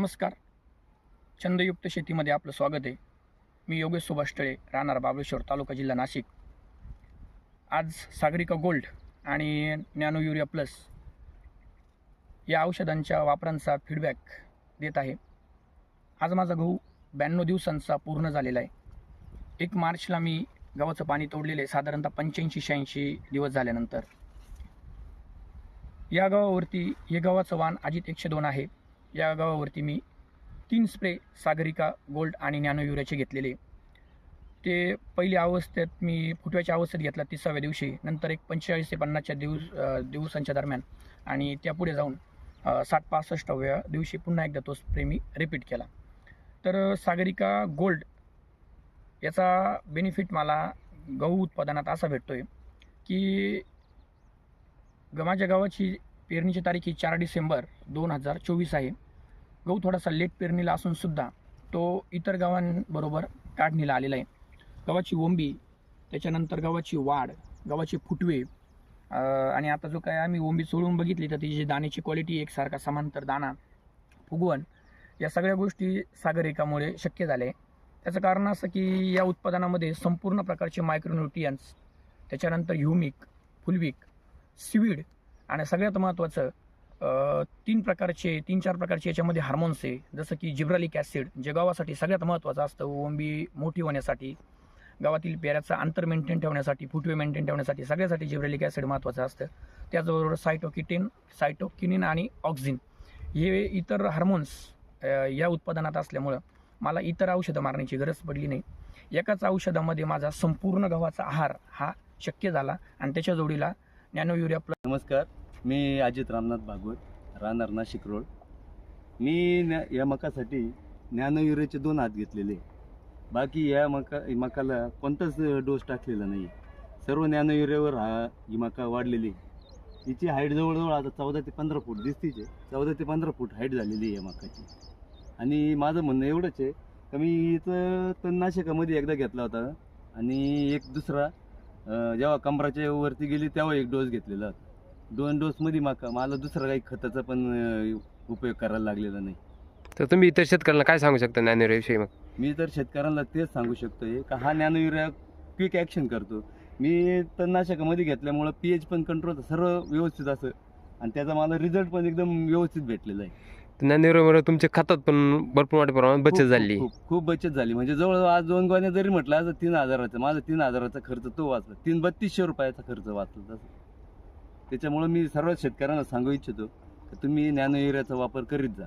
नमस्कार. छंदयुक्त शेतीमध्ये आपलं स्वागत आहे. मी योगेश सुभाष टळे राहणार बाबळेश्वर तालुका जिल्हा नाशिक. आज सागरिका गोल्ड आणि नॅनो युरिया प्लस या औषधांच्या वापरांचा फीडबॅक देत आहे. आज माझा गहू ब्याण्णव दिवसांचा पूर्ण झालेला आहे. एक मार्चला मी गव्हाचं पाणी तोडलेलं आहे. साधारणतः पंच्याऐंशी शहाऐंशी दिवस झाल्यानंतर. या गावावरती हे गव्हाचं वाण अजित एकशे दोन आहे. या गावावरती मी तीन स्प्रे सागरिका गोल्ड आणि नॅनो युरियाचे घेतलेले. ते पहिल्या अवस्थेत मी फुटव्याच्या अवस्थेत घेतला तिसाव्या दिवशी. नंतर एक पंचेचाळीस ते पन्नासच्या दिवस दिवसांच्या दरम्यान आणि त्यापुढे जाऊन साठ पासष्टाव्या दिवशी पुन्हा एकदा तो स्प्रे मी रिपीट केला. तर सागरिका गोल्ड याचा बेनिफिट मला गहू उत्पादनात असा भेटतो आहे की माझ्या गावाची पेरणीची तारीख ही चार डिसेंबर दोन हजार चोवीस आहे. गहू थोडासा लेट पेरणीला असूनसुद्धा तो इतर गावांबरोबर काढणीला आलेला आहे. गव्हाची ओंबी त्याच्यानंतर गव्हाची वाढ गव्हाचे फुटवे आणि आता जो काय आम्ही ओंबी चोळून बघितली तर तिची दाण्याची क्वालिटी एकसारखा समांतर दाणा फुगवण या सगळ्या गोष्टी सागरिकामुळे शक्य झाले त्याचं कारण असं की या उत्पादनामध्ये संपूर्ण प्रकारचे मायक्रोन्युट्रियन्स त्याच्यानंतर ह्युमिक फुलविक सिविड आणि सगळ्यात महत्त्वाचं तीन प्रकारचे तीन चार प्रकारचे याच्यामध्ये हार्मोन्स आहे. जसं की जिब्रालिक ॲसिड जे गावासाठी सगळ्यात महत्त्वाचं असतं ओंबी मोठी होण्यासाठी गावातील पेऱ्याचं अंतर मेंटेन ठेवण्यासाठी फुटवे मेंटेन ठेवण्यासाठी सगळ्यासाठी जिब्रालिक ॲसिड महत्त्वाचं असतं. त्याचबरोबर सायटोकिटिन सायटोकिनिन आणि ऑक्झिन हे इतर हार्मोन्स या उत्पादनात असल्यामुळं मला इतर औषधं मारण्याची गरज पडली नाही. एकाच औषधामध्ये माझा संपूर्ण गव्हाचा आहार हा शक्य झाला आणि त्याच्या जोडीला नॅनो युरिया प्लस नमस्कार. मी अजित रामनाथ भागवत राहणार नाशिक रोड. मी न्या या मकासाठी ज्ञानविरेचे दोन हात घेतलेले. बाकी या मका मकाला कोणताच डोस टाकलेला नाही. सर्व ज्ञानविरेवर हा ही मका वाढलेली. आहे. हिची हाईट जवळजवळ आता चौदा ते पंधरा फूट दिसतीचे चौदा ते पंधरा फूट हाईट झालेली आहे या मकाची. आणि माझं म्हणणं एवढंच आहे का मी इथं तणनाशकामध्ये एकदा घेतला होता. आणि एक दुसरा जेव्हा कमराच्या वरती गेली तेव्हा एक डोस घेतलेला होता. दोन डोसमध्ये माका मला दुसरा काही खताचा पण अं, उपयोग करायला लागलेला नाही. तर तुम्ही इतर शेतकऱ्यांना काय सांगू शकता ज्ञानेविषयी मग? मी तर शेतकऱ्यांना तेच सांगू शकतोय का हा नॅनो युरिया क्विक ॲक्शन करतो. मी तणनाशकामध्ये घेतल्यामुळं पी एच पण कंट्रोल सर्व व्यवस्थित असं आणि त्याचा मला रिझल्ट पण एकदम व्यवस्थित भेटलेला आहे. ज्ञानेविषयीमुळे तुमच्या खातात पण भरपूर मोठ्या प्रमाणात बचत खूप- झाली. खूप खूप- खूप बचत झाली. म्हणजे जवळ आज दोन गोण्या जरी म्हटलं असं तीन हजाराचा माझा तीन हजाराचा खर्च तो वाचला. तीन बत्तीसशे रुपयाचा खर्च वाचला तसं. त्याच्यामुळं मी सर्व शेतकऱ्यांना सांगू इच्छितो की तुम्ही नॅनो युरियाचा वापर करीत जा.